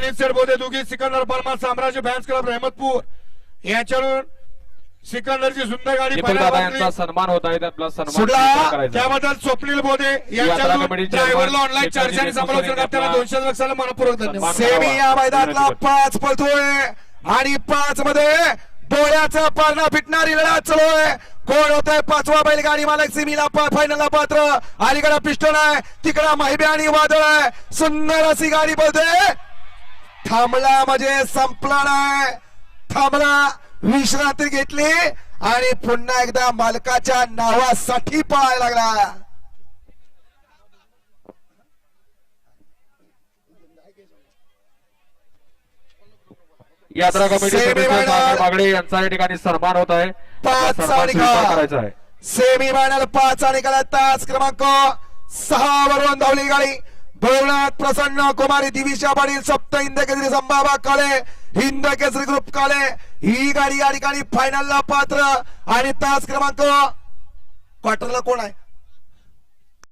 स्वप्नील सेठ बोधे दुगी सिकंदर परमा साम्राज्य fans club Rahimatpur. यांच्याकडून सिकंदरची सुंदर गाडी यांचा सन्मान होत आहे त्यातला सन्मान. त्याबद्दल स्वप्नील बोधे यांच्याकडून ड्रायव्हरला ऑनलाईन चर्चा आणि समालोचन करताना दोनशे लक्षाला मनपूर्वक धन्यवाद. सेमी या मैदानातला पाच पळतोय आणि पाच मध्ये डोळ्याचा पारणा फिटणारी लढा चालू आहे. कोण होत आहे पाचवा बैलगाडी मालक सेमीला फायनलला पात्र. अलीकडे पिस्टन आहे. तिकडे माहिबे आणि वादळ आहे. सुंदर अशी गाडी बोलते थांबला म्हणजे संपला नाही. थांबला विश्रांती घेतली आणि पुन्हा एकदा मालकाच्या नावासाठी पळायला लागला. यात्रा कमिटी बागडे यांचा या ठिकाणी सन्मान होत आहे. पाच का? करायचा आहे. सेमी फायनल पाच आणि गलत तास क्रमांक सहा वरून धावली गाडी. भवनाथ प्रसन्न कुमारी दिविशा पाटील सप्त हिंद केसरी संभाबा काळे हिंद केसरी ग्रुप काळे. ही गाडी या ठिकाणी फायनलला पात्र. आणि तास क्रमांक क्वार्टरला कोण आहे?